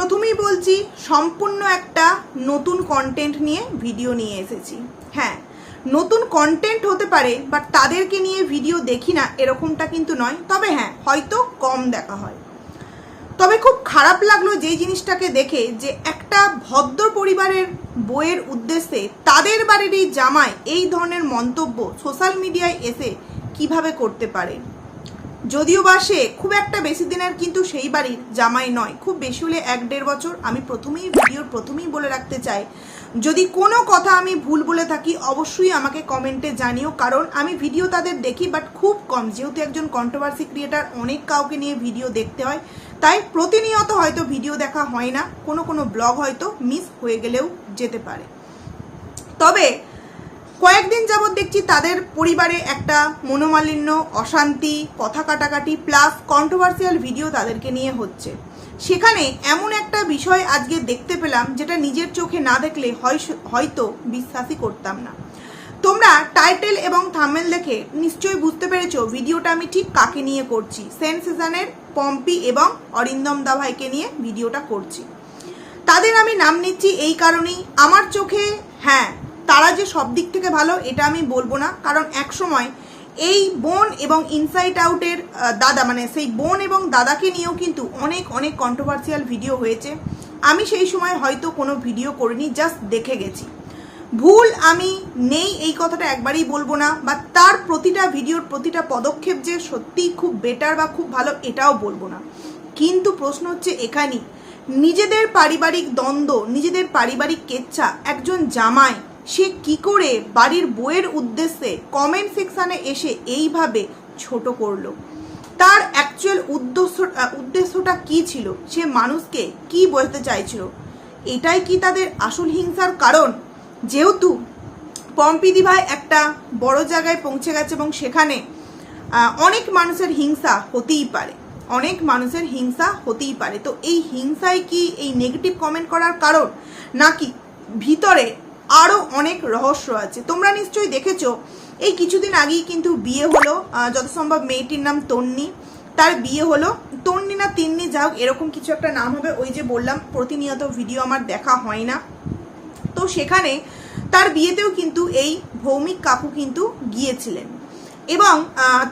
প্রথমেই বলছি, সম্পূর্ণ একটা নতুন কন্টেন্ট নিয়ে ভিডিও নিয়ে এসেছি। হ্যাঁ নতুন কন্টেন্ট হতে পারে বাট তাদেরকে নিয়ে ভিডিও দেখি না, এরকমটা কিন্তু নয়। তবে হ্যাঁ হয়তো কম দেখা হয়। তবে খুব খারাপ লাগল যেই জিনিসটাকে দেখে যে একটা ভদ্র পরিবারের বইয়ের উদ্দেশ্যে তাদের বাড়ির এই জামাই, এই ধরনের মন্তব্য সোশ্যাল মিডিয়ায় এসে কীভাবে করতে পারে? যদিও বা সে খুব একটা বেশি দিনের কিন্তু সেই বাড়ির জামাই নয়। খুব বেশি হলে এক দেড় বছর আমি প্রথমেই ভিডিওর প্রথমেই বলে রাখতে চাই। যদি কোনো কথা আমি ভুল বলে থাকি, অবশ্যই আমাকে কমেন্টে জানিও। কারণ আমি ভিডিও তাদের দেখি বাট খুব কম। যেহেতু একজন কন্ট্রোভার্সি ক্রিয়েটার অনেক কাউকে নিয়ে ভিডিও দেখতে হয়। তাই প্রতিনিয়ত হয়তো ভিডিও দেখা হয় না। কোনো কোনো ব্লগ হয়তো মিস হয়ে গেলেও যেতে পারে। তবে কয়েকদিন যাবৎ দেখছি তাদের পরিবারে একটা মনোমালিন্য, অশান্তি, কথা কাটাকাটি প্লাস কন্ট্রোভার্সিয়াল ভিডিও তাদেরকে নিয়ে হচ্ছে। সেখানে এমন একটা বিষয় আজকে দেখতে পেলাম, যেটা নিজের চোখে না দেখলে হয়তো বিশ্বাসই করতাম না। তোমরা টাইটেল এবং থামেল দেখে নিশ্চয়ই বুঝতে পেরেছ ভিডিওটা আমি ঠিক কাকে নিয়ে করছি। সেন্সেশনের পম্পি এবং অরিন্দম দাভাইকে নিয়ে ভিডিওটা করছি। তাদের আমি নাম নিচ্ছি এই কারণেই। আমার চোখে হ্যাঁ তারা যে সব দিক থেকে ভালো, এটা আমি বলব না। কারণ এক সময় এই বোন এবং ইনসাইট আউটের দাদা মানে সেই বোন এবং দাদাকে নিয়েও কিন্তু অনেক অনেক কন্ট্রোভার্সিয়াল ভিডিও হয়েছে। আমি সেই সময় হয়তো কোনো ভিডিও করিনি জাস্ট দেখে গেছি। ভুল আমি নেই, এই কথাটা একবারই বলব না বা তার প্রতিটা ভিডিওর প্রতিটা পদক্ষেপ যে সত্যিই খুব বেটার বা খুব ভালো, এটাও বলব না। কিন্তু প্রশ্ন হচ্ছে এখানেই, নিজেদের পারিবারিক দ্বন্দ্ব, নিজেদের পারিবারিক কেচ্ছা, একজন জামাই সে কি করে বাড়ির বইয়ের উদ্দেশ্যে কমেন্ট সেকশানে এসে এইভাবে ছোট করল? তার অ্যাকচুয়াল উদ্দেশ্য উদ্দেশ্যটা কি ছিল? সে মানুষকে কি বলতে চাইছিল? এটাই কি তাদের আসল হিংসার কারণ? যেহেতু পম্পিদি ভাই একটা বড় জায়গায় পৌঁছে গেছে এবং সেখানে অনেক মানুষের হিংসা হতেই পারে। অনেক মানুষের হিংসা হতেই পারে। তো এই হিংসায় কি এই নেগেটিভ কমেন্ট করার কারণ? নাকি ভিতরে আরও অনেক রহস্য আছে। তোমরা নিশ্চয়ই দেখেছ, এই কিছুদিন আগেই কিন্তু বিয়ে হলো যত সম্ভব মেয়েটির নাম তন্নি। তার বিয়ে হলো। তন্নি না তিন্নি যাও এরকম কিছু একটা নাম হবে। ওই যে বললাম, প্রতিনিয়ত ভিডিও আমার দেখা হয় না। তো সেখানে তার বিয়েতেও কিন্তু এই ভৌমিক কাকু কিন্তু গিয়েছিলেন। এবং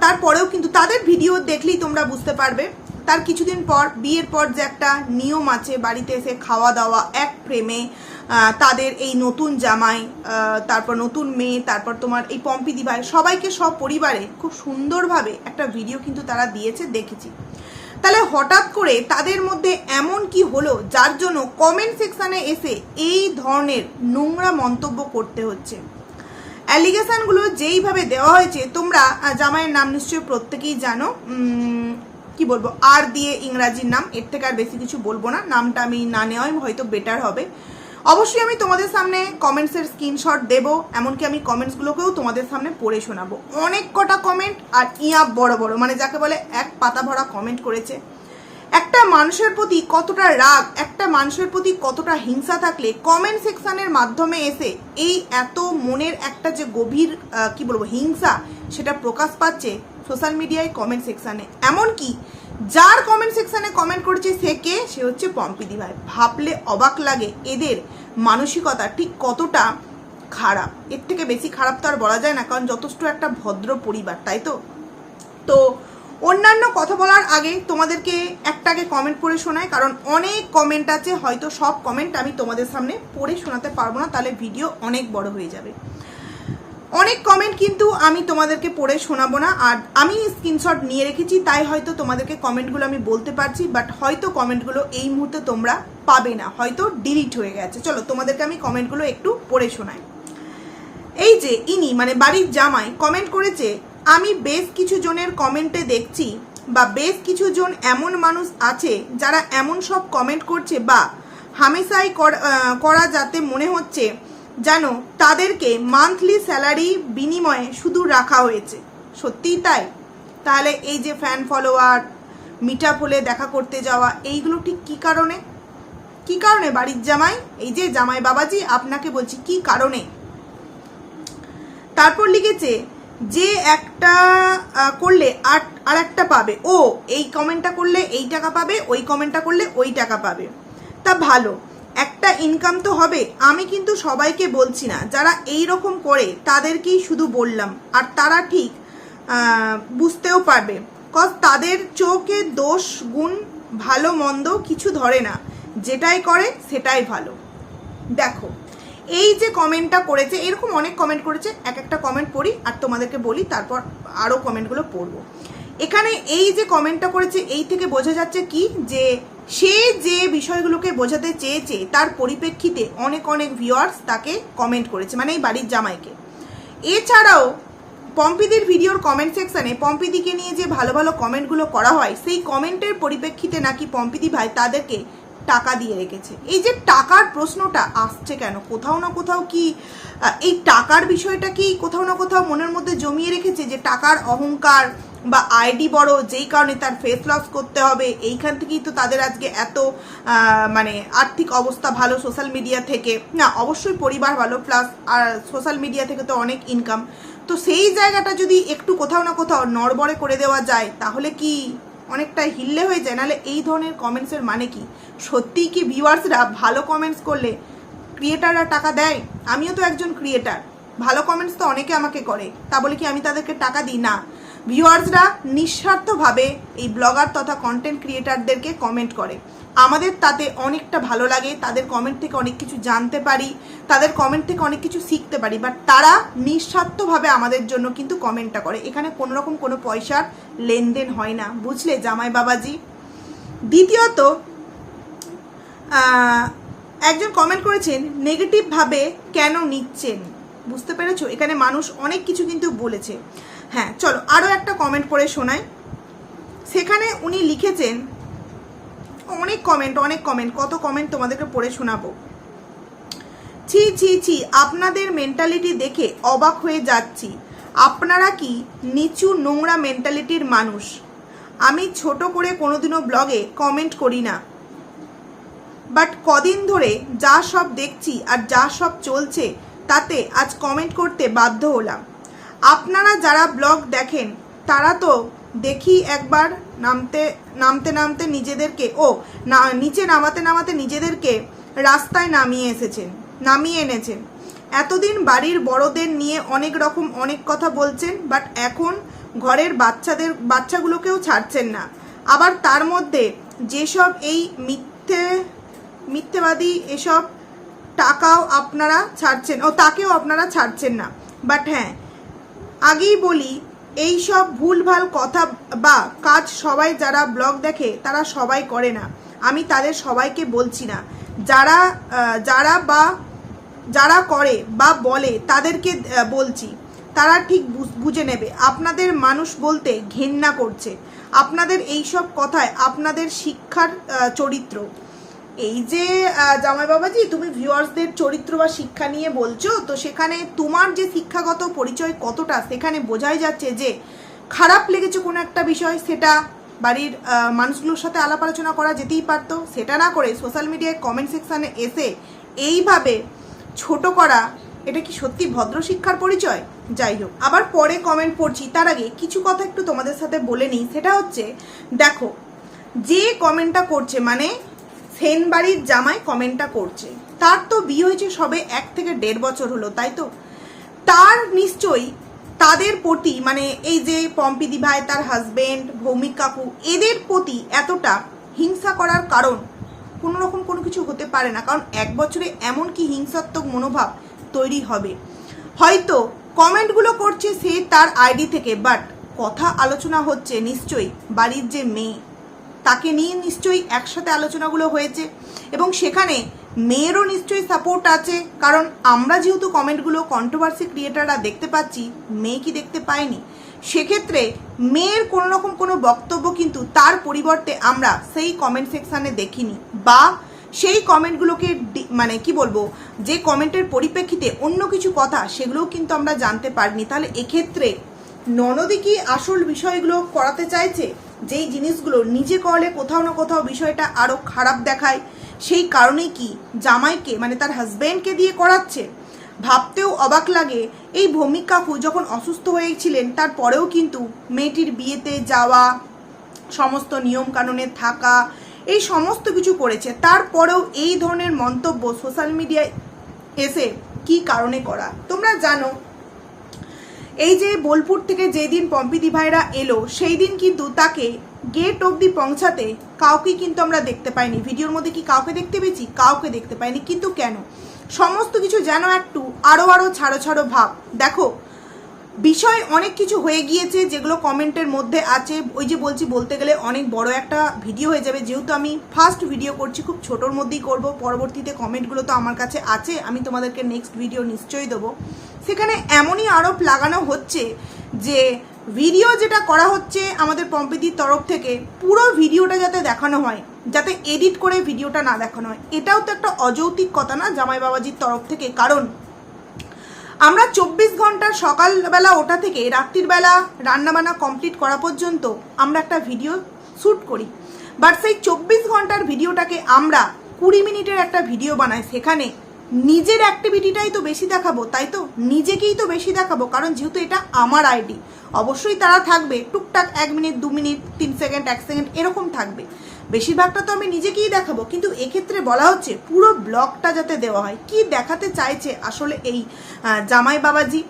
তারপরেও কিন্তু তাদের ভিডিও দেখলেই তোমরা বুঝতে পারবে, তার কিছুদিন পর, বিয়ের পর যে একটা নিয়ম আছে, বাড়িতে এসে খাওয়া দাওয়া এক প্রেমে তাদের এই নতুন জামাই তারপর নতুন মেয়ে, তারপর তোমার এই পম্পিদি ভাই সবাইকে সব পরিবারে খুব সুন্দরভাবে একটা ভিডিও কিন্তু তারা দিয়েছে, দেখেছি। তাহলে হঠাৎ করে তাদের মধ্যে এমন কি হলো, যার জন্য কমেন্ট সেকশানে এসে এই ধরনের নোংরা মন্তব্য করতে হচ্ছে। অ্যালিগেশনগুলো যেইভাবে দেওয়া হয়েছে, তোমরা জামাইয়ের নাম নিশ্চয়ই প্রত্যেকেই জানো। কি বলব? আর দিয়ে ইংরাজির নাম, এর থেকে আর বেশি কিছু বলব না। নামটা আমি না নেওয়াই হয়তো বেটার হবে। অবশ্যই আমি তোমাদের সামনে কমেন্টসের স্ক্রিনশট দেব, এমনকি আমি কমেন্টসগুলোকেও তোমাদের সামনে পড়ে শোনাবো। অনেক কটা কমেন্ট আর ইয়া বড় বড় মানে যাকে বলে এক পাতা ভরা কমেন্ট করেছে। একটা মানুষের প্রতি কতটা রাগ, একটা মানুষের প্রতি কতটা হিংসা থাকলে কমেন্ট সেকশনের মাধ্যমে এসে এই এত মনের একটা যে গভীর কি বলব, হিংসা, সেটা প্রকাশ পাচ্ছে সোশ্যাল মিডিয়ায় কমেন্ট সেকশনে এমনকি যার কমেন্ট সেকশানে কমেন্ট করছে সে কে? সে হচ্ছে পম্পিদি ভাই। ভাবলে অবাক লাগে, এদের মানসিকতা ঠিক কতটা খারাপ। এর থেকে বেশি খারাপ তো আর বলা যায় না, কারণ যথেষ্ট একটা ভদ্র পরিবার, তাই তো? তো অন্যান্য কথা বলার আগে তোমাদেরকে একটা আগে কমেন্ট পড়ে শোনায় কারণ অনেক কমেন্ট আছে, হয়তো সব কমেন্ট আমি তোমাদের সামনে পড়ে শোনাতে পারব না, তাহলে ভিডিও অনেক বড় হয়ে যাবে। অনেক কমেন্ট কিন্তু আমি তোমাদেরকে পড়ে শোনাবো না। আর আমি স্ক্রিনশট নিয়ে রেখেছি, তাই হয়তো তোমাদেরকে কমেন্টগুলো আমি বলতে পারছি বাট হয়তো কমেন্টগুলো এই মুহূর্তে তোমরা পাবে না, হয়তো ডিলিট হয়ে গেছে। চলো, তোমাদেরকে আমি কমেন্টগুলো একটু পড়ে শোনাই। এই যে, ইনি মানে বাড়ির জামাই কমেন্ট করেছে, আমি বেশ কিছু জনের কমেন্টে দেখছি, বা বেশ কিছু জন এমন মানুষ আছে, যারা এমন সব কমেন্ট করছে, বা হামেশাই কর- যাতে মনে হচ্ছে যেন তাদেরকে মান্থলি স্যালারি বিনিময়ে শুধু রাখা হয়েছে। সত্যিই তাই? তাহলে এই যে ফ্যান ফলোয়ার মিট হলে দেখা করতে যাওয়া, এইগুলো ঠিক কী কারণে? কি কারণে, বাড়ির জামাই? এই যে জামাই বাবাজি, আপনাকে বলছি কি কারণে? তারপর লিখেছে, যে একটা করলে আর আর একটা পাবে। ও, এই কমেন্টটা করলে এই টাকা পাবে, ওই কমেন্টটা করলে ওই টাকা পাবে। তা ভালো। একটা ইনকাম তো হবে, আমি কিন্তু সবাইকে বলছি না। যারা এই রকম করে, তাদেরকেই শুধু বললাম। আর তারা ঠিক বুঝতেও পারবে। কজ তাদের চোখে দোষ, গুণ, ভালো, মন্দ কিছু ধরে না। যেটাই করে, সেটাই ভালো। দেখো, এই যে কমেন্টটা করেছে, এরকম অনেক কমেন্ট করেছে, এক একটা কমেন্ট পড়ি, আর তোমাদেরকে বলি, তারপর আরও কমেন্টগুলো পড়ব। এখানে এই যে কমেন্টটা করেছে, এই থেকে বোঝা যাচ্ছে কি? যে সে যে বিষয়গুলোকে বোঝাতে চেয়েছে, তার পরিপ্রেক্ষিতে অনেক অনেক ভিউয়ার্স তাকে কমেন্ট করেছে মানে এই বাড়ির জামাইকে। এছাড়াও, পম্পিদির ভিডিওর কমেন্ট সেকশানে পম্পিদিকে নিয়ে যে ভালো ভালো কমেন্টগুলো করা হয়, সেই কমেন্টের পরিপ্রেক্ষিতে নাকি পম্পিদি ভাই তাদেরকে টাকা দিয়ে রেখেছে। এই যে টাকার প্রশ্নটা আসছে কেন? কোথাও না কোথাও কি এই টাকার বিষয়টা কি কোথাও না কোথাও মনের মধ্যে জমিয়ে রেখেছে যে টাকার অহংকার বা আইডি বড়, যেই কারণে তার ফেস লস করতে হবে, এইখান থেকেই তো তাদের আজকে এত মানে আর্থিক অবস্থা ভালো সোশ্যাল মিডিয়া থেকে। না, অবশ্যই পরিবার ভালো প্লাস আর সোশ্যাল মিডিয়া থেকে তো অনেক ইনকাম তো সেই জায়গাটা যদি একটু কোথাও না কোথাও নড়বড়ে করে দেওয়া যায়, তাহলে কি অনেকটা হিললে হয়ে যায়? নাহলে এই ধরনের কমেন্টসের মানে কি? সত্যিই কি ভিউয়ার্সরা ভালো কমেন্টস করলে ক্রিয়েটাররা টাকা দেয়? আমিও তো একজন ক্রিয়েটার ভালো কমেন্টস তো অনেকে আমাকে করে। তা বলে কি আমি তাদেরকে টাকা দিই? না। ভিউয়ার্সরা নিঃস্বার্থভাবে এই ব্লগার তথা কন্টেন্ট ক্রিয়েটারদেরকে কমেন্ট করে। আমাদের তাতে অনেকটা ভালো লাগে, তাদের কমেন্ট থেকে অনেক কিছু জানতে পারি, তাদের কমেন্ট থেকে অনেক কিছু শিখতে পারি বাট তারা নিঃস্বার্থভাবে আমাদের জন্য কিন্তু কমেন্টটা করে। এখানে কোনো রকম কোনো পয়সার লেনদেন হয় না। বুঝলে, জামাই বাবাজি? দ্বিতীয়ত একজন কমেন্ট করেছেন নেগেটিভভাবে কেন নিচ্ছেন? বুঝতে পেরেছ? এখানে মানুষ অনেক কিছু কিন্তু বলেছে। হ্যাঁ চলো আরও একটা কমেন্ট পড়ে শোনাই। সেখানে উনি লিখেছেন, অনেক কমেন্ট অনেক কমেন্ট কত কমেন্ট তোমাদেরকে পড়ে শোনাবো। ছি ছি ছি, আপনাদের মেন্টালিটি দেখে অবাক হয়ে যাচ্ছি। আপনারা কি নিচু নোংরা মেন্টালিটির মানুষ? আমি ছোট করে কোনোদিনও ব্লগে কমেন্ট করি না। বাট কদিন ধরে যা সব দেখছি আর যা সব চলছে তাতে আজ কমেন্ট করতে বাধ্য হলাম। আপনারা যারা ব্লগ দেখেন, তারা তো দেখি একবার নামতে নামতে নামতে নিজেদেরকে, ও, না, নিচে নামাতে নামাতে নিজেদেরকে রাস্তায় নামিয়ে এসেছেন, নামিয়ে এনেছেন। এতদিন বাড়ির বড়দের নিয়ে অনেক রকম অনেক কথা বলছেন বাট এখন ঘরের বাচ্চাদের, বাচ্চাগুলোকেও ছাড়ছেন না। আবার তার মধ্যে যেসব এই মিথ্যে, মিথ্যেবাদী এসব টাকাও আপনারা ছাড়ছেন। ও তাকেও আপনারা ছাড়ছেন না। বাট হ্যাঁ আগেই বলি, এই সব ভুলভাল কথা বা কাজ সবাই যারা ব্লগ দেখে, তারা সবাই করে না। আমি তাদের সবাইকে বলছি না। যারা যারা বা, যারা করে বা বলে, তাদেরকে বলছি। তারা ঠিক বুঝ- নেবে। আপনাদের মানুষ বলতে ঘেন্না করছে। আপনাদের এই সব কথায় আপনাদের শিক্ষার চরিত্র। এই যে জামাই বাবাজি তুমি ভিউয়ার্সদের চরিত্র বা শিক্ষা নিয়ে বলছো, তো সেখানে তোমার যে শিক্ষাগত পরিচয় কতটা, সেখানে বোঝাই যাচ্ছে যে খারাপ লেগেছে কোনো একটা বিষয়, সেটা বাড়ির মানুষগুলোর সাথে আলাপ আলোচনা করা যেতেই পারতো, সেটা না করে সোশ্যাল মিডিয়ায় কমেন্ট সেকশানে এসে এইভাবে ছোট করা, এটা কি সত্যি ভদ্র শিক্ষার পরিচয়? যাই হোক, আবার পরে কমেন্ট পড়ছি, তার আগে কিছু কথা একটু তোমাদের সাথে বলে নিই, সেটা হচ্ছে, দেখো, যে কমেন্টটা করছে মানে সেন বাড়ির জামাই কমেন্টটা করছে। তার তো বিয়ে হয়েছে সবে এক থেকে দেড় বছর হলো, তাই তো? তার নিশ্চয়ই তাদের প্রতি মানে এই যে পম্পিদি ভাই তার হাজবেন্ড ভৌমিক কাকু, এদের প্রতি এতটা হিংসা করার কারণ কোনো রকম কোনো কিছু হতে পারে না, কারণ এক বছরে এমন কি হিংসাত্মক মনোভাব তৈরি হবে। হয়তো কমেন্টগুলো করছে সে তার আইডি থেকে, বাট কথা আলোচনা হচ্ছে নিশ্চয়ই বাড়ির যে মেয়ে তাকে নিয়ে নিশ্চয়ই একসাথে আলোচনাগুলো হয়েছে এবং সেখানে মেয়েরও নিশ্চয়ই সাপোর্ট আছে। কারণ আমরা যেহেতু কমেন্টগুলো কন্ট্রোভার্সি ক্রিয়েটাররা দেখতে পাচ্ছি, মেয়ে কি দেখতে পায়নি? সেক্ষেত্রে মেয়ের কোনো রকম কোনো বক্তব্য কিন্তু তার পরিবর্তে আমরা সেই কমেন্ট সেকশানে দেখিনি বা সেই কমেন্টগুলোকে মানে কি বলব, যে কমেন্টের পরিপ্রেক্ষিতে অন্য কিছু কথা সেগুলোও কিন্তু আমরা জানতে পারিনি। তাহলে এক্ষেত্রে ননদি কি আসল বিষয়গুলো করাতে চাইছে? যেই জিনিসগুলো নিজে করলে কোথাও না কোথাও বিষয়টা আরও খারাপ দেখায়, সেই কারণেই কি জামাইকে মানে তার হাজব্যান্ডকে দিয়ে করাচ্ছে? ভাবতেও অবাক লাগে, এই ভৌমিক কাকু যখন অসুস্থ হয়েছিলেন তারপরেও কিন্তু মেয়েটির বিয়েতে যাওয়া, সমস্ত নিয়ম কানুনে থাকা, এই সমস্ত কিছু করেছে। তারপরেও এই ধরনের মন্তব্য সোশ্যাল মিডিয়ায় এসে কি কারণে করা? তোমরা জানো এই যে বোলপুর থেকে যেদিন পম্পিদি ভাইরা এলো সেই দিন কিন্তু তাকে গেট অবধি পৌঁছাতে কাউকে কিন্তু আমরা দেখতে পাইনি। ভিডিওর মধ্যে কি কাউকে দেখতে পেয়েছি? কাউকে দেখতে পাইনি। কিন্তু কেন? সমস্ত কিছু যেন একটু আরও আরও ছাড়ো ছাড়ো ভাব। দেখো, বিষয় অনেক কিছু হয়ে গিয়েছে যেগুলো কমেন্টের মধ্যে আছে। ওই যে বলছি, বলতে গেলে অনেক বড় একটা ভিডিও হয়ে যাবে। যেহেতু আমি ফার্স্ট ভিডিও করছি, খুব ছোটোর মধ্যেই করব। পরবর্তীতে কমেন্টগুলো তো আমার কাছে আছে। আমি তোমাদেরকে নেক্সট ভিডিও নিশ্চয়ই দেবো। সেখানে এমনই আরোপ লাগানো হচ্ছে যে ভিডিও যেটা করা হচ্ছে আমাদের পম্পিদির তরফ থেকে, পুরো ভিডিওটা যাতে দেখানো হয়, যাতে এডিট করে ভিডিওটা না দেখানো হয়, এটাও তো একটা অযৌক্তিক কথা না জামাই বাবাজির তরফ থেকে। কারণ আমরা চব্বিশ ঘণ্টার সকালবেলা ওটা থেকে রাত্রির বেলা রান্নাবান্না কমপ্লিট করা পর্যন্ত আমরা একটা ভিডিও শ্যুট করি। বাট সেই চব্বিশ ঘণ্টার ভিডিওটাকে আমরা কুড়ি মিনিটের একটা ভিডিও বানাই। সেখানে নিজের অ্যাক্টিভিটিটাই তো বেশি দেখাবো, তাই তো? নিজেকেই তো বেশি দেখাবো, কারণ যেহেতু এটা আমার আইডি অবশ্যই তারা থাকবে, টুকটাক এক মিনিট, দু মিনিট, তিন সেকেন্ড, এক সেকেন্ড, এরকম থাকবে। বেশিরভাগটা তো আমি নিজেকেই দেখাবো, কিন্তু এক্ষেত্রে বলা হচ্ছে পুরো ব্লগটা যাতে দেওয়া হয়। কি দেখাতে চাইছে আসলে এই জামাই বাবাজি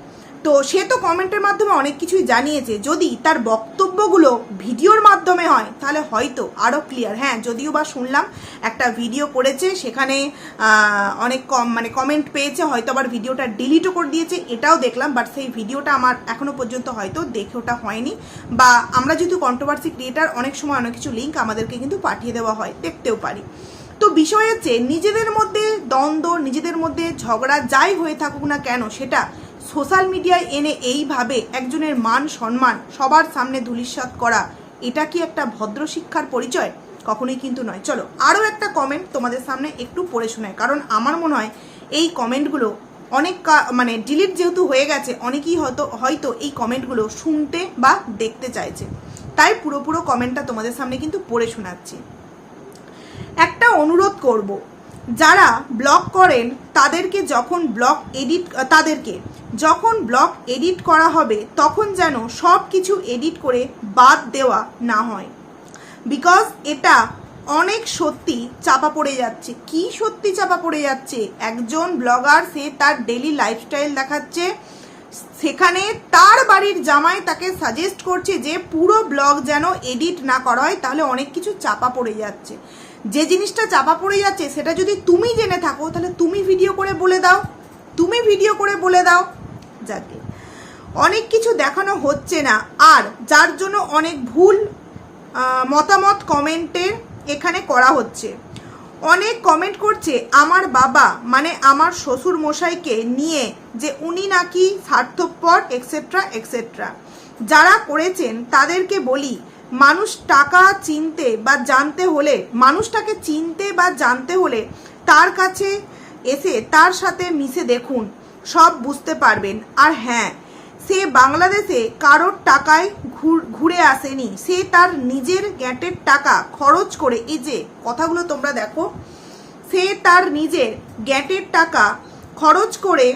তো সে তো কমেন্টের মাধ্যমে অনেক কিছুই জানিয়েছে। যদি তার বক্তব্যগুলো ভিডিওর মাধ্যমে হয়, তাহলে হয়তো আরও ক্লিয়ার হ্যাঁ যদিও বা শুনলাম একটা ভিডিও করেছে, সেখানে অনেক কম মানে কমেন্ট পেয়েছে, হয়তো আবার ভিডিওটা ডিলিটও করে দিয়েছে, এটাও দেখলাম বাট সেই ভিডিওটা আমার এখনও পর্যন্ত হয়তো দেখে ওটা হয়নি। বা আমরা যেহেতু কন্ট্রোভার্সি ক্রিয়েটার অনেক সময় অনেক কিছু লিঙ্ক আমাদেরকে কিন্তু পাঠিয়ে দেওয়া হয়, দেখতেও পারি। তো বিষয় হচ্ছে, নিজেদের মধ্যে দ্বন্দ্ব, নিজেদের মধ্যে ঝগড়া যাই হয়ে থাকুক না কেন, সেটা সোশ্যাল মিডিয়ায় এনে এইভাবে একজনের মান সম্মান সবার সামনে ধুলিস্বাদ করা, এটা কি একটা ভদ্র শিক্ষার পরিচয়? কখনোই কিন্তু নয়। চলো, আরও একটা কমেন্ট তোমাদের সামনে একটু পড়ে শোনায় কারণ আমার মনে হয় এই কমেন্টগুলো অনেক মানে ডিলিট যেহেতু হয়ে গেছে, অনেকেই হয়তো হয়তো এই কমেন্টগুলো শুনতে বা দেখতে চাইছে। তাই পুরো পুরো কমেন্টটা তোমাদের সামনে কিন্তু পড়ে শোনাচ্ছি। একটা অনুরোধ করব যারা ব্লগ করেন, তাদেরকে যখন ব্লগ এডিট তাদেরকে যখন ব্লগ এডিট করা হবে, তখন যেন সব কিছু এডিট করে বাদ দেওয়া না হয়। বিকজ এটা অনেক সত্যি চাপা পড়ে যাচ্ছে। কি সত্যি চাপা পড়ে যাচ্ছে? একজন ব্লগার, সে তার ডেলি লাইফস্টাইল দেখাচ্ছে। সেখানে তার বাড়ির জামাই তাকে সাজেস্ট করছে যে পুরো ব্লগ যেন এডিট না করা হয়, তাহলে অনেক কিছু চাপা পড়ে যাচ্ছে। যে জিনিসটা চাপা পড়ে যাচ্ছে, সেটা যদি তুমি জেনে থাকো, তাহলে তুমি ভিডিও করে বলে দাও। তুমি ভিডিও করে বলে দাও। যাকে, অনেক কিছু দেখানো হচ্ছে না, আর যার জন্য অনেক ভুল মতামত কমেন্টের এখানে করা হচ্ছে। অনেক কমেন্ট করছে, আমার বাবা মানে আমার শ্বশুর মশাইকে নিয়ে যে উনি নাকি স্বার্থপর এক্সেট্রা এক্সেট্রা যারা করেছেন, তাদেরকে বলি মানুষ টাকা চিনতে বা জানতে হলে, মানুষটাকে চিনতে বা জানতে হলে তার কাছে এসে তার সাথে মিশে দেখুন, সব বুঝতে পারবেন। আর হ্যাঁ সে বাংলাদেশে কারোর টাকায় ঘুরে আসেনি। সে তার নিজের গ্যাটের টাকা খরচ করে, এই যে কথাগুলো তোমরা দেখো, সে তার নিজের গ্যাটের টাকা খরচ করে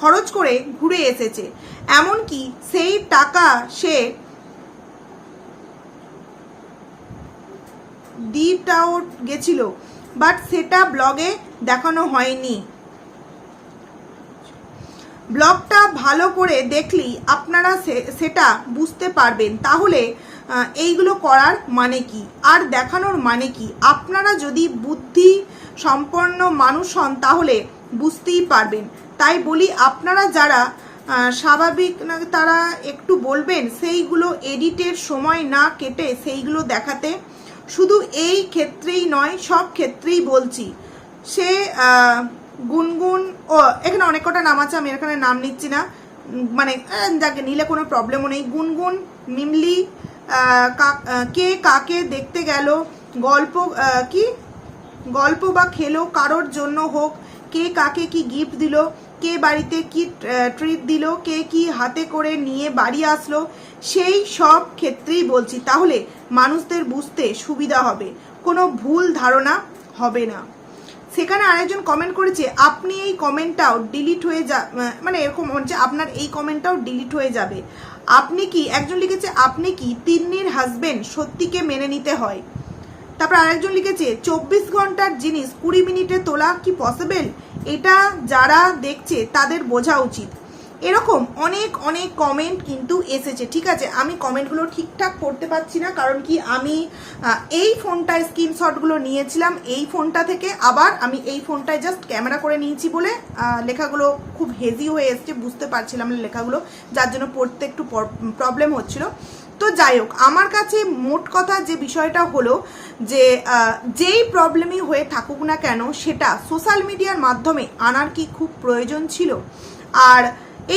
খরচ করে ঘুরে এসেছে। এমনকি সেই টাকা সে দিটাও গেছিল, বাট সেটা ব্লগে দেখানো হয়নি। ব্লগটা ভালো করে দেখলেই আপনারা সেটা বুঝতে পারবেন। তাহলে এইগুলো করার মানে কি? আর দেখানোর মানে কি? আপনারা যদি বুদ্ধি সম্পন্ন মানুষ হন, তাহলে বুঝতেই পারবেন। তাই বলি, আপনারা যারা স্বাভাবিক না, তারা একটু বলবেন, সেইগুলো এডিটের সময় না কেটে সেইগুলো দেখাতে। শুধু এই ক্ষেত্রেই নয়, সব ক্ষেত্রেই বলছি। সে গুনগুন, ও, এখানে অনেক কটা নাম আছে, আমি এখানে নাম নিচ্ছি না। মানে যাকে, নিলে কোনো প্রবলেমও নেই। গুনগুন মিমলি কা- কাকে দেখতে গেল, গল্প কি? গল্প বা খেলো কারোর জন্য হোক, কে কাকে কি গিফট দিল কে বাড়িতে কি ট্রিট দিল, কে কি হাতে করে নিয়ে বাড়ি আসলো, সেই সব ক্ষেত্রেই বলছি। তাহলে মানুষদের বুঝতে সুবিধা হবে। কোনো ভুল ধারণা হবে না। সেখানে আরেকজন কমেন্ট করেছে, আপনি এই কমেন্টটাও ডিলিট হয়ে যা মানে এরকম হচ্ছে, আপনার এই কমেন্টটাও ডিলিট হয়ে যাবে। আপনি কি একজন লিখেছে, আপনি কি তিন্নির হাজবেন্ড সত্যিকে মেনে নিতে হয়? তারপর আরেকজন লিখেছে, চব্বিশ ঘণ্টার জিনিস কুড়ি মিনিটে তোলা কি পসিবল এটা যারা দেখছে তাদের বোঝা উচিত। এরকম অনেক অনেক কমেন্ট কিন্তু এসেছে, ঠিক আছে? আমি কমেন্টগুলো ঠিকঠাক পড়তে পারছি না, কারণ কি আমি এই ফোনটায় স্ক্রিনশটগুলো নিয়েছিলাম, এই ফোনটা থেকে আবার আমি এই ফোনটায় জাস্ট ক্যামেরা করে নিয়েছি বলে লেখাগুলো খুব হেজি হয়ে এসছে, বুঝতে পারছিলাম লেখাগুলো, যার জন্য পড়তে একটু প্রবলেম হচ্ছিল। তো যাই হোক, আমার কাছে মোট কথা যে বিষয়টা হলো যে যেই প্রবলেমই হয়ে থাকুক না কেন, সেটা সোশ্যাল মিডিয়ার মাধ্যমে আনার কি খুব প্রয়োজন ছিল? আর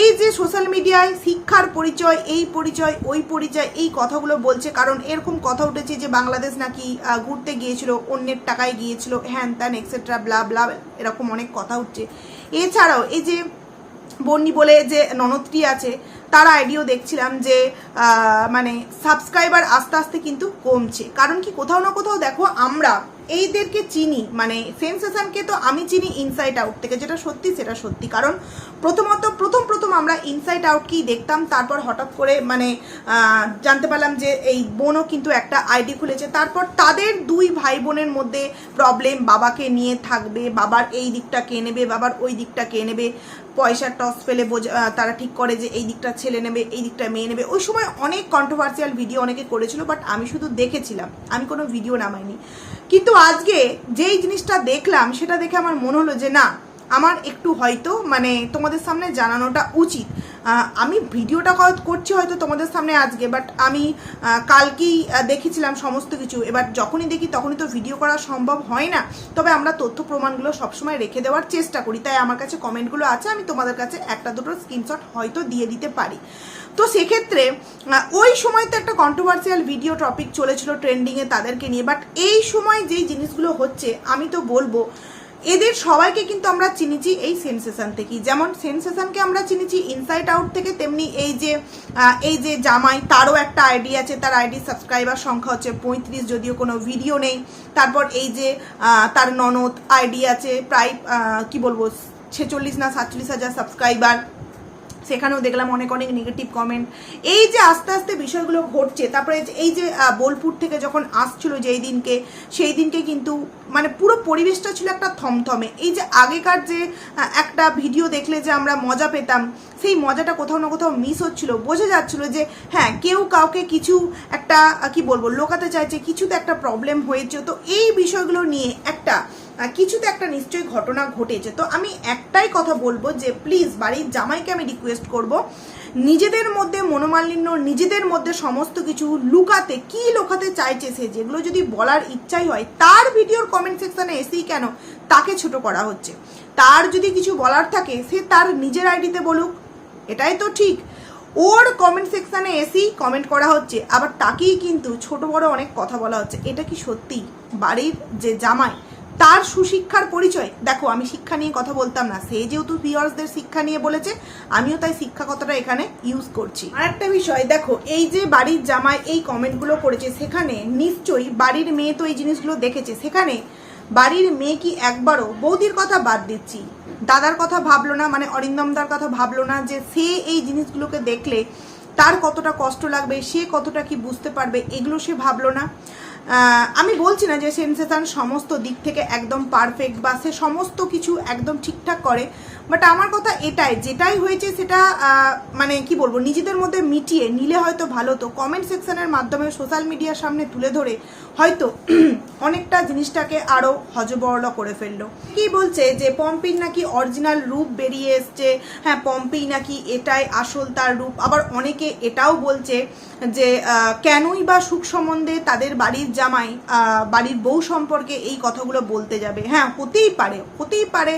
এই যে সোশ্যাল মিডিয়ায় শিক্ষার পরিচয়, এই পরিচয়, ওই পরিচয়, এই কথাগুলো বলছে, কারণ এরকম কথা উঠেছে যে বাংলাদেশ নাকি ঘুরতে গিয়েছিল, অন্যের টাকায় গিয়েছিল, হ্যান ত্যান এক্সেট্রা ব্লা ব্লা এরকম অনেক কথা উঠছে। এছাড়াও এই যে বন্নি বলে যে ননদটি আছে তার আইডিও দেখছিলাম যে মানে সাবস্ক্রাইবার আস্তে আস্তে কিন্তু কমছে। কারণ কি কোথাও না কোথাও দেখো আমরা এইদেরকে চিনি মানে সেন্সেশনকে তো আমি চিনি ইনসাইড আউট থেকে। যেটা সত্যি, সেটা সত্যি। কারণ প্রথমত, প্রথম প্রথম আমরা ইনসাইড আউটকেই দেখতাম, তারপর হঠাৎ করে মানে জানতে পারলাম যে এই বোনও কিন্তু একটা আইডি খুলেছে। তারপর তাদের দুই ভাই বোনের মধ্যে প্রবলেম বাবাকে নিয়ে থাকবে, বাবার এই দিকটা কে নেবে, বাবার ওই দিকটা কে নেবে। পয়সার টস ফেলে বোঝা তারা ঠিক করে যে এই দিকটা ছেলে নেবে, এই দিকটা মেয়ে নেবে। ওই সময় অনেক কন্ট্রোভার্সিয়াল ভিডিও অনেকে করেছিল বাট আমি শুধু দেখেছিলাম। আমি কোনো ভিডিও নামাইনি। কিন্তু আজকে যেই জিনিসটা দেখলাম, সেটা দেখে আমার মনে হলো যে না আমার একটু হয়তো মানে তোমাদের সামনে জানানোটা উচিত। আমি ভিডিওটা কর- করছি হয়তো তোমাদের সামনে আজকে বাট আমি কালকেই দেখেছিলাম সমস্ত কিছু। এবার যখনই দেখি তখনই তো ভিডিও করা সম্ভব হয় না। তবে আমরা তথ্য প্রমাণগুলো সবসময় রেখে দেওয়ার চেষ্টা করি। তাই আমার কাছে কমেন্টগুলো আছে, আমি তোমাদের কাছে একটা দুটো স্ক্রিনশট হয়তো দিয়ে দিতে পারি। তো সেক্ষেত্রে ওই সময় তো একটা কন্ট্রোভার্সিয়াল ভিডিও টপিক চলেছিল ট্রেন্ডিংয়ে তাদেরকে নিয়ে। বাট এই সময় যেই জিনিসগুলো হচ্ছে, আমি তো বলব এদের সবাইকে কিন্তু আমরা চিনেছি এই সেন্সেশন থেকেই। যেমন সেন্সেশনকে আমরা চিনেছি ইনসাইড আউট থেকে, তেমনি এই যে এই যে জামাই, তারও একটা আইডি আছে। তার আইডি সাবস্ক্রাইবার সংখ্যা হচ্ছে পঁয়ত্রিশ, যদিও কোনো ভিডিও নেই। তারপর এই যে তার ননদ আইডি আছে, প্রায় কি বলব, ছেচল্লিশ না সাতচল্লিশ হাজার সাবস্ক্রাইবার সেখানেও দেখলাম অনেক অনেক নেগেটিভ কমেন্ট এই যে আস্তে আস্তে বিষয়গুলো ঘটছে, তারপরে এই যে- বোলপুর থেকে যখন আসছিল যেই দিনকে, সেই দিনকে কিন্তু মানে পুরো পরিবেশটা ছিল একটা থমথমে। এই যে আগেকার যে একটা ভিডিও দেখলে যে আমরা মজা পেতাম সেই মজাটা কোথাও না কোথাও মিস হচ্ছিল, বোঝা যাচ্ছিল যে হ্যাঁ কেউ কাউকে কিছু একটা, কি বলব, লোকাতে চাইছে, কিছুতে একটা প্রবলেম হয়েছে। তো এই বিষয়গুলো নিয়ে একটা কিছুতে একটা নিশ্চয়ই ঘটনা ঘটেছে। তো আমি একটাই কথা বলব যে প্লিজ বাড়ির জামাইকে আমি রিকোয়েস্ট করব, নিজেদের মধ্যে মনোমালিন্য, নিজেদের মধ্যে সমস্ত কিছু লুকাতে, কি লুকাতে চাইছে সে, যেগুলো যদি বলার ইচ্ছাই হয়, তার ভিডিওর কমেন্ট সেকশনে এসেই কেন তাকে ছোট করা হচ্ছে? তার যদি কিছু বলার থাকে, সে তার নিজের আইডিতে বলুক এটাই তো ঠিক। ওর কমেন্ট সেকশানে এসেই কমেন্ট করা হচ্ছে। আবার তাকেই কিন্তু ছোট বড় অনেক কথা বলা হচ্ছে। এটা কি সত্যি? বাড়ির যে জামাই, তার সুশিক্ষার পরিচয়। দেখো, আমি শিক্ষা নিয়ে কথা বলতাম না। সে যেহেতু ভিওয়ার্সদের শিক্ষা নিয়ে বলেছে, আমিও তাই শিক্ষা কথাটা এখানে ইউজ করছি। আর একটা বিষয়, দেখো, এই যে বাড়ির জামাই এই কমেন্টগুলো করেছে, সেখানে নিশ্চয়ই বাড়ির মেয়ে তো এই জিনিসগুলো দেখেছে। সেখানে বাড়ির মেয়ে কি একবারও বৌদির কথা বাদ দিচ্ছি? দাদার কথা ভাবলো না মানে অরিন্দমদার কথা ভাবলো না যে সে এই জিনিসগুলোকে দেখলে তার কতটা কষ্ট লাগবে, সে কতটা কি বুঝতে পারবে, এগুলো সে ভাবলো না। আমি বলছি না যে সেন্সেশন সমস্ত দিক থেকে একদম পারফেক্ট বা সে সমস্ত কিছু একদম ঠিকঠাক করে বাট আমার কথা এটাই, যেটাই হয়েছে সেটা মানে কি বলব, নিজেদের মধ্যে মিটিয়ে নিলে হয়তো ভালো তো কমেন্ট সেকশনের মাধ্যমে সোশ্যাল মিডিয়ার সামনে তুলে ধরে হয়তো অনেকটা জিনিসটাকে আরও হজবরল করে ফেলল। কি বলছে যে পম্পির নাকি অরিজিনাল রূপ বেরিয়ে এসছে? হ্যাঁ পম্পি নাকি এটাই আসল তার রূপ। আবার অনেকে এটাও বলছে যে কেনই বা সুখ সম্বন্ধে তাদের বাড়ির জামাই বাড়ির বউ সম্পর্কে এই কথাগুলো বলতে যাবে। হ্যাঁ হতেই পারে হতেই পারে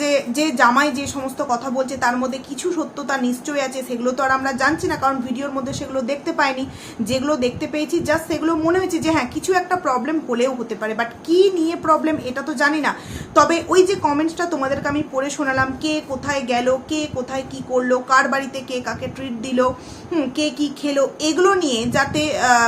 যে যে জামাই যে সমস্ত কথা বলছে তার মধ্যে কিছু সত্যতা নিশ্চয়ই আছে, সেগুলো তো আর আমরা জানছি না, কারণ ভিডিওর মধ্যে সেগুলো দেখতে পাইনি। যেগুলো দেখতে পেয়েছি জাস্ট সেগুলো মনে হয়েছে যে হ্যাঁ কিছু একটা প্রবলেম হলেও হতে পারে বাট কি নিয়ে প্রবলেম এটা তো জানি না। তবে ওই যে কমেন্টসটা তোমাদেরকে আমি পড়ে শোনালাম কে কোথায় গেল কে কোথায় কি করল কার বাড়িতে কে কাকে ট্রিট দিল হুম, কে কি খেলো এগুলো নিয়ে যাতে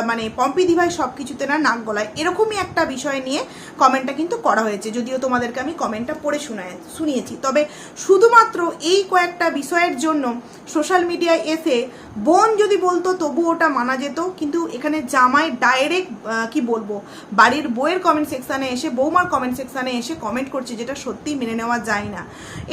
মানে পম্পি দিভাই সব কিছুতে না নাক গলায় এরকমই একটা বিষয় নিয়ে কমেন্টটা কিন্তু করা হয়েছে যদিও তোমাদেরকে আমি কমেন্টটা পড়ে শোনায় শুনিয়েছি। তবে শুধুমাত্র এই কয়েকটা বিষয়ের জন্য সোশ্যাল মিডিয়ায় এসে বোন যদি বলতো তবু ওটা মানা যেত কিন্তু এখানে জামাই ডাইরেক্ট কি বলব? বাড়ির বইয়ের কমেন্ট সেকশানে এসে, বৌমার কমেন্ট সেকশানে এসে কমেন্ট করছে যেটা সত্যি মেনে নেওয়া যায় না।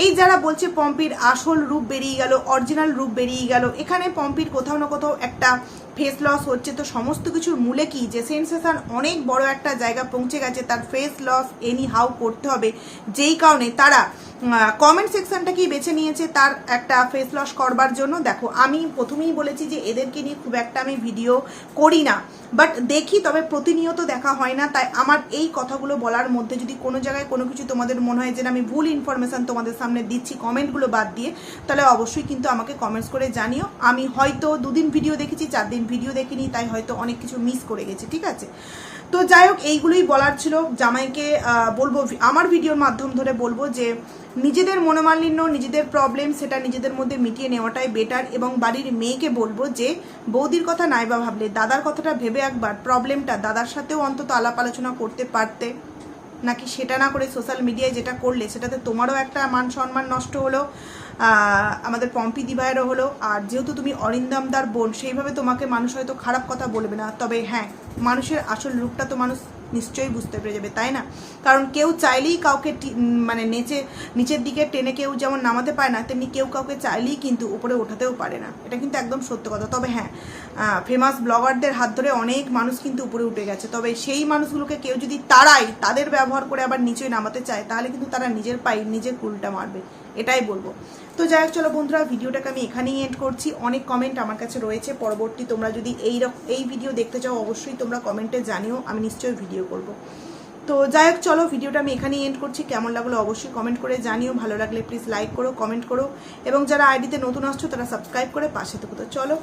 এই যারা বলছে পম্পির আসল রূপ বেরিয়ে গেল অরিজিনাল রূপ বেরিয়ে গেল, এখানে পম্পির কোথাও না কোথাও একটা ফেস লস হচ্ছে, তো সমস্ত কিছুর মূলে কি? যে সেন্সেশন অনেক বড় একটা জায়গা পৌঁছে গেছে, তার ফেস লস এনি হাউ করতে হবে। যেই কারণে তারা কমেন্ট সেকশনটাকেই বেছে নিয়েছে তার একটা ফেস লস করবার জন্য। দেখো, আমি প্রথমেই বলেছি যে এদেরকে নিয়ে খুব একটা আমি ভিডিও করি না। বাট দেখি, তবে প্রতিনিয়ত দেখা হয় না। তাই আমার এই কথাগুলো বলার মধ্যে যদি কোনো জায়গায় কোনো কিছু তোমাদের মনে হয় যে আমি ভুল ইনফরমেশন তোমাদের সামনে দিচ্ছি কমেন্টগুলো বাদ দিয়ে, তাহলে অবশ্যই কিন্তু আমাকে কমেন্টস করে জানিও। আমি হয়তো দুদিন ভিডিও দেখেছি, চার দিন ভিডিও দেখিনি, তাই হয়তো অনেক কিছু মিস করে গেছি, ঠিক আছে? তো যাই হোক, এইগুলোই বলার ছিল। জামাইকে বলব, আমার ভিডিওর মাধ্যম ধরে বলব যে, নিজেদের মনোমালিন্য, নিজেদের প্রবলেম সেটা নিজেদের মধ্যে মিটিয়ে নেওয়াটাই বেটার এবং বাড়ির মেয়েকে বলব যে, বৌদির কথা নাই বা ভাবলে, দাদার কথাটা ভেবে একবার প্রবলেমটা দাদার সাথেও অন্তত আলাপ আলোচনা করতে পারতে। নাকি সেটা না করে সোশ্যাল মিডিয়ায় যেটা করলে, সেটাতে তোমারও একটা মান সম্মান নষ্ট হলো। আমাদের পম্পি দিভাইয়েরও হলো, আর যেহেতু তুমি অরিন্দামদার বোন, সেইভাবে তোমাকে মানুষ হয়তো খারাপ কথা বলবে না। তবে হ্যাঁ মানুষের আসল রূপটা তো মানুষ নিশ্চয়ই বুঝতে পেরে যাবে, তাই না? কারণ কেউ চাইলেই কাউকে মানে নেচে, নিচের দিকে টেনে কেউ যেমন নামাতে পারে না, তেমনি কেউ কাউকে চাইলেই কিন্তু উপরে ওঠাতেও পারে না। এটা কিন্তু একদম সত্য কথা। তবে হ্যাঁ ফেমাস ব্লগারদের হাত ধরে অনেক মানুষ কিন্তু উপরে উঠে গেছে। তবে সেই মানুষগুলোকে কেউ যদি তারাই তাদের ব্যবহার করে আবার নিচে নামাতে চায়, তাহলে কিন্তু তারা নিজের পায়ে নিজের কুলটা মারবে। এটাই বলব। তো যাই হোক, চলো বন্ধুরা, ভিডিওটাকে আমি এখানেই এন্ড করছি। অনেক কমেন্ট আমার কাছে রয়েছে। পরবর্তী তোমরা যদি এই এই ভিডিও দেখতে চাও, অবশ্যই তোমরা কমেন্টে জানিও, আমি নিশ্চয়ই ভিডিও করব। তো যাই হোক, চলো ভিডিওটা আমি এখানেই এন্ড করছি। কেমন লাগল অবশ্যই কমেন্ট করে জানিও। ভালো লাগলে প্লিজ লাইক করো কমেন্ট করো। এবং যারা আইডিতে নতুন আসছো, তারা সাবস্ক্রাইব করে পাশে থেকো। তো চলো